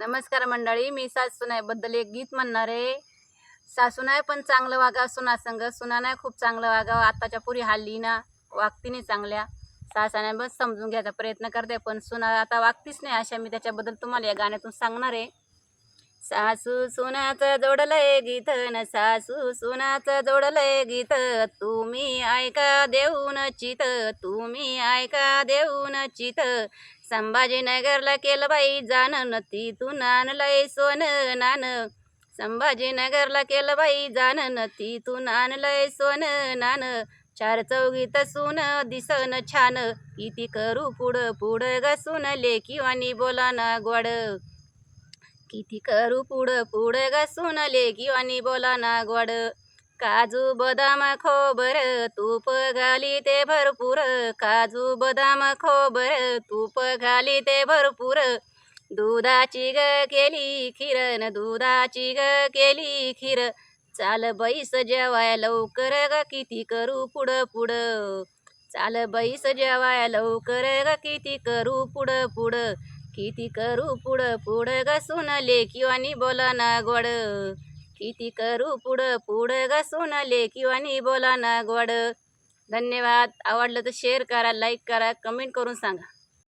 नमस्कार मंडळी मी सासूनाईबद्दल एक गीत म्हणणार आहे. सासूनाय पण चांगलं वागा सुना संग. सुनानाय खूप चांगलं वागावं आत्ताच्या पुरी हल्ली ना वागतीने चांगल्या. सासाने बस समजून घ्यायचा प्रयत्न करते पण सुना आता वागतीच नाही अशा. मी त्याच्याबद्दल तुम्हाला या गाण्यातून सांगणार आहे. सासू सुनाचं जोडलंय गीत न सासू सुनाचं जोडलंय गीत. तुम्ही ऐका देऊन चित तुम्ही ऐका देऊन चित. संभाजीनगरला केलं बाई जाणन तिथून आणलंय सोनं नान संभाजीनगरला केलं बाई जाणन तिथून आणलंय सोनं नान चार चौघीत सून दिसन छान किती करू पुढं पुढं गसून लेखी वाणी बोला ना गोड. किती करू पुढं? पुढं घसून लेकी आणि बोला ना गोड. काजू बदाम खोबर तूप घाली ते भरपूर. काजू बदाम खोबर तूप घाली ते भरपूर. दुधाची ग केली खीर न दुधाची ग केली खीर. चाल बैस जेवाय लवकर ग किती करू पुढं पुढं. चाल बैस जेवाय लवकर ग किती करू पुढं पुढं. किती करू पुढं पुढं घसून लेकी आणि बोला ना गोड. किती करू पुढं पुढं घसून लेकी आणि बोला ना गोड. धन्यवाद. आवडलं तर शेअर करा लाईक करा कमेंट करून सांगा.